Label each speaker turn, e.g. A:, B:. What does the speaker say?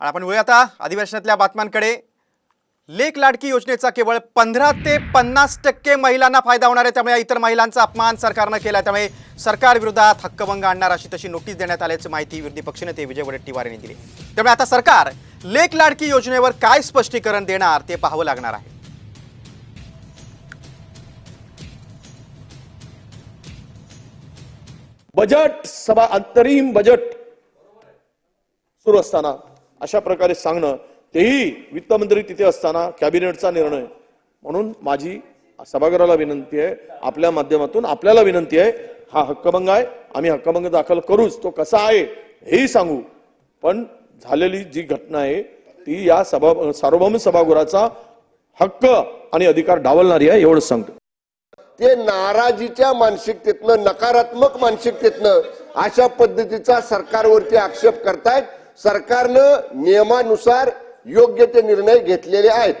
A: आणि आपण वळूया आता अधिवेशनातल्या बातम्यांकडे. लेख लाडकी योजनेचा केवळ पंधरा ते पन्नास टक्के महिलांना फायदा होणार आहे त्यामुळे इतर महिलांचा अपमान सरकारनं केला त्यामुळे सरकार विरोधात हक्कभंग आणणार अशी तशी नोटीस देण्यात आल्याची माहिती विरोधी पक्षनेते विजय वडेट्टीवार यांनी दिली. त्यामुळे आता सरकार लेख लाडकी योजनेवर काय स्पष्टीकरण देणार ते पाहावं लागणार आहे.
B: बजेट सभा अंतरिम बजेट सुरू असताना अशा प्रकारे सांगणं तेही वित्तमंत्री तिथे असताना कॅबिनेटचा निर्णय. म्हणून माझी सभागृहाला विनंती आहे आपल्या माध्यमातून आपल्याला विनंती आहे हा हक्कभंग आहे आम्ही हक्कभंग दाखल करूच तो कसा आहे हेही सांगू. पण झालेली जी घटना आहे ती या सभा सार्वभौम सभागृहाचा हक्क आणि अधिकार डावलणारी आहे एवढंच सांगतो.
C: ते नाराजीच्या मानसिकतेतनं नकारात्मक मानसिकतेतनं अशा पद्धतीचा सरकारवरती आक्षेप करतायत सरकारनं नियमानुसार योग्य ते निर्णय घेतलेले आहेत.